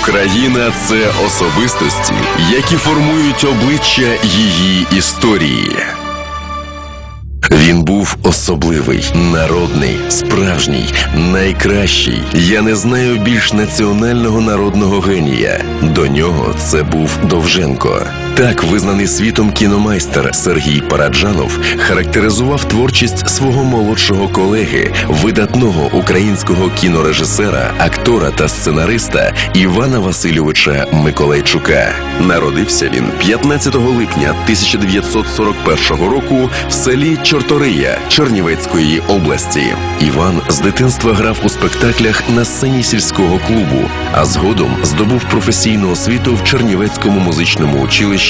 Україна це особистості, які формують обличчя її історії. Він був особливий, народний, справжній, найкращий. Я не знаю більш національного народного генія. До нього це був Довженко. Так визнаний світом кіномайстер Сергій Параджанов характеризував творчість свого молодшого колеги, видатного українського кінорежисера, актора та сценариста Івана Васильовича Миколайчука. Народився він 15 липня 1941 року в селі Чортория Чернівецької області. Іван з дитинства грав у спектаклях на сцені сільського клубу, а згодом здобув професійну освіту в Чернівецькому музичному училищі,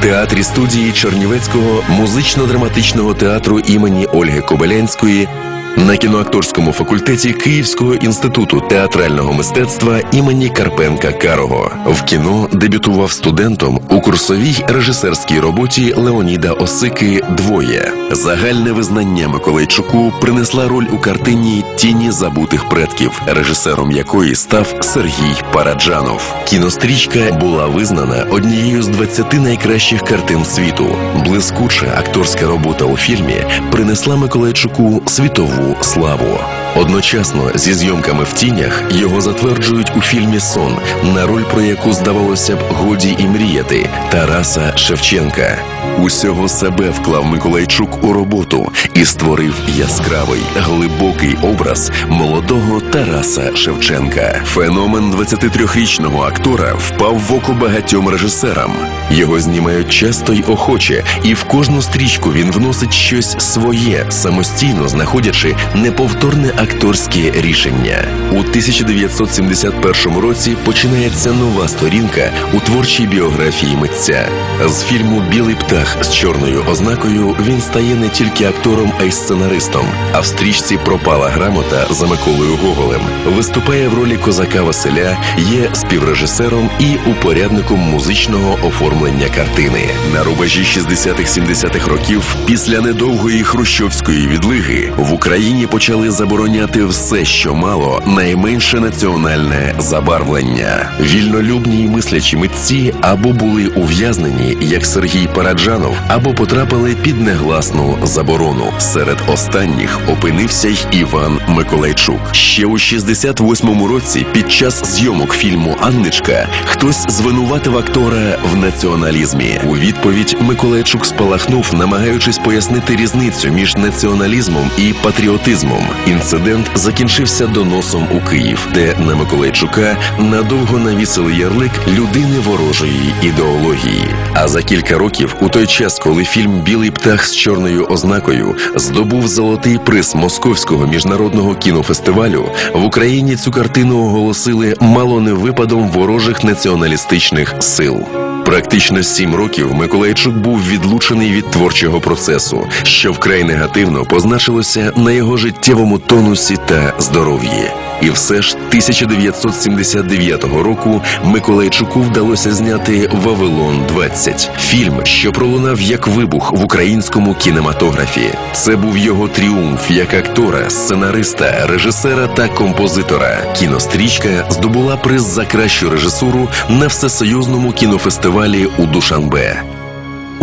театрі студії Чернівецького музично-драматичного театру імені Ольги Кобилянської. На кіноакторському факультеті Київського інституту театрального мистецтва імені Карпенка Карого в кіно дебютував студентом у курсовій режисерській роботі Леоніда Осики Двоє. Загальне визнання Миколайчуку принесла роль у картині Тіні забутих предків, режисером якої став Сергій Параджанов. Кінострічка була визнана однією з 20 найкращих картин світу. Блискуча акторська робота у фільмі принесла Миколайчуку світову славу. Одночасно зі зйомками в тінях його затверджують у фільмі Сон, на роль про яку здавалося б годі і мріяти Тараса Шевченка. Усього себе вклав Миколайчук у роботу і створив яскравий глибокий образ молодого Тараса Шевченка. Феномен 23-річного актора впав в око багатьом режисерам. Його знімають часто й охоче, і в кожну стрічку він вносить щось своє, самостійно знаходячи неповторне акторське рішення. У 1971 році починається нова сторінка у творчій біографії митця. З фільму Білий птах з чорною ознакою він стає не тільки актором, а й сценаристом. А в стрічці Пропала грамота за Миколою Гоголем виступає в ролі козака Василя, є співрежисером і упорядником музичного оформлення картини. На рубежі 60-70-х років, після недовгої хрущовської відлиги, в Україні почали забороняти все, що мало найменше національне забарвлення. Вільнолюбні й мислячі митці або були ув'язнені, як Сергій Параджанов, або потрапили під негласну заборону. Серед останніх опинився й Іван Миколайчук. Ще у 68-му році, під час зйомок фільму Анничка, хтось звинуватив актора в націоналізмі. У відповідь Миколайчук спалахнув, намагаючись пояснити різницю між націоналізмом і патріотизмом. Інцидент закінчився доносом у Київ, де на Миколайчука надовго навісили ярлик людини ворожої ідеології. А за кілька років, у той час, коли фільм Білий птах з чорною ознакою здобув золотий приз Московського міжнародного кінофестивалю, в Україні цю картину оголосили мало не випадом ворожих націоналістичних сил. Практично сім років Миколайчук був відлучений від творчого процесу, що вкрай негативно позначилося на його життєвому тонусі та здоров'ї. І все ж 1979 року Миколайчуку вдалося зняти Вавилон 20 фільм, що пролунав як вибух в українському кінематографі. Це був його тріумф як актора, сценариста, режисера та композитора. Кінострічка здобула приз за кращу режисуру на всесоюзному кінофестивалі у Душанбе.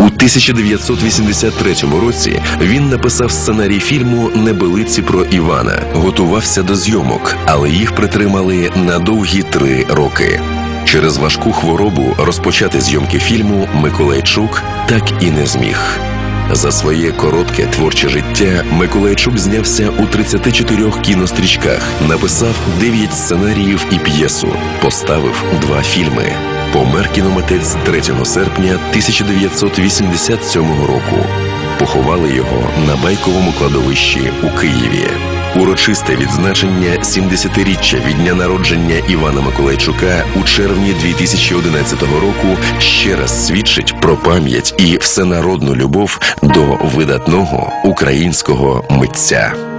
У 1983 році він написав сценарій фільму Небелиці про Івана, готувався до зйомок, але їх притримали на довгі три роки. Через важку хворобу розпочати зйомки фільму Миколайчук так і не зміг. За своє коротке творче життя Миколайчук знявся у 34 кінострічках, написав 9 сценаріїв і п'єсу, поставив два фільми. Помер кіномитець 3 серпня 1987 року. Поховали його на байковому кладовищі у Києві. Урочисте відзначення 70-річчя від дня народження Івана Миколайчука у червні 2011 року ще раз свідчить про пам'ять і всенародну любов до видатного українського митця.